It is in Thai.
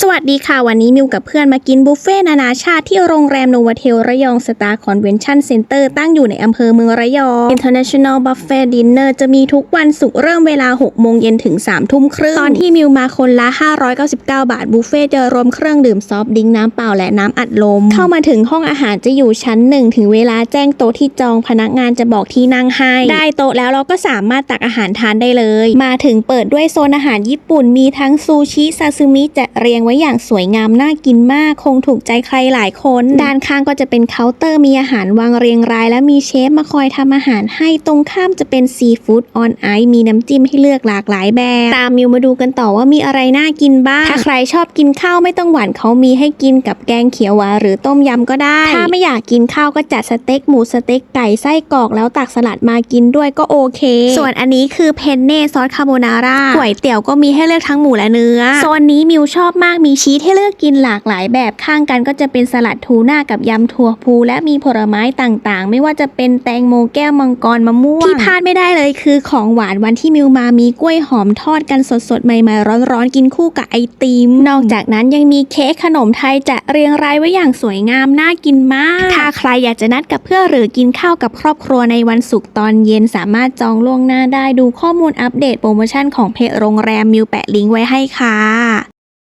สวัสดีค่ะ วันนี้มิวกับเพื่อนมากินบุฟเฟ่ต์นานาชาติที่โรงแรมโนวาเทลระยองสตาร์คอนเวนชั่นเซ็นเตอร์ตั้งอยู่ในอำเภอเมืองระยอง International Buffet Dinner จะมีทุกวันศุกร์เริ่มเวลา 6 โมงเย็นถึง 3 ทุ่มครึ่ง ตอนที่มิวมาคนละ 599 บาท บุฟเฟ่ต์จะรวมเครื่องดื่มซอฟต์ดิงน้ำเปล่าและน้ำอัดลม เข้ามาถึงห้องอาหารจะอยู่ชั้นหนึ่งถึงเวลาแจ้งโต๊ะที่จองพนักงานจะบอกที่นั่งให้ ได้โต๊ะแล้วเราก็สามารถตักอาหารทานได้เลย มาถึงเปิดด้วยโซนอาหารญี่ปุ่นมีทั้งซูชิซาซึมิจัดเรียงไว้อย่างสวยงามน่ากินมาก คงถูกใจใครหลายคน ด้านข้างก็จะเป็นเคาน์เตอร์มีอาหารวางเรียงราย และมีเชฟมาคอยทำอาหารให้ตรงข้ามจะเป็นซีฟู้ดออนไอซ์มีน้ำจิ้มให้เลือกหลากหลายแบบ ตามมิวมาดูกันต่อว่ามีอะไรน่ากินบ้าง ถ้าใครชอบกินข้าวไม่ต้องหวานเขามีให้กินกับแกงเขียวหวานหรือต้มยำก็ได้ ถ้าไม่อยากกินข้าวก็จัดสเต็กหมูสเต็กไก่ไส้กรอกแล้วตักสลัดมากินด้วยก็โอเค ส่วนอันนี้คือเพนเน่ซอสคาโบนาร่าก๋วยเตี๋ยวก็มีให้เลือกทั้งหมูและเนื้อ โซนนี้มิวชอบมากมีชีสให้เลือกกินหลากหลายแบบข้างกันก็จะเป็นสลัดทูน่ากับยำถั่วพูและมีผลไม้ต่างๆ ไม่ว่าจะเป็นแตงโมแก้วมังกรมะม่วงที่พลาดไม่ได้เลยคือของหวานวันที่มิวมามีกล้วยหอมทอดกันสดๆใหม่ๆร้อนๆกินคู่กับไอติม นอกจากนั้นยังมีเค้กขนมไทยจะเรียงรายไว้อย่างสวยงามน่ากินมาก ถ้าใครอยากจะนัดกับเพื่อนหรือกินข้าวกับครอบครัวในวันศุกร์ตอนเย็นสามารถจองล่วงหน้าได้ดูข้อมูลอัปเดตโปรโมชั่นของเพจโรงแรมมิวแปะลิงก์ไว้ให้ค่ะ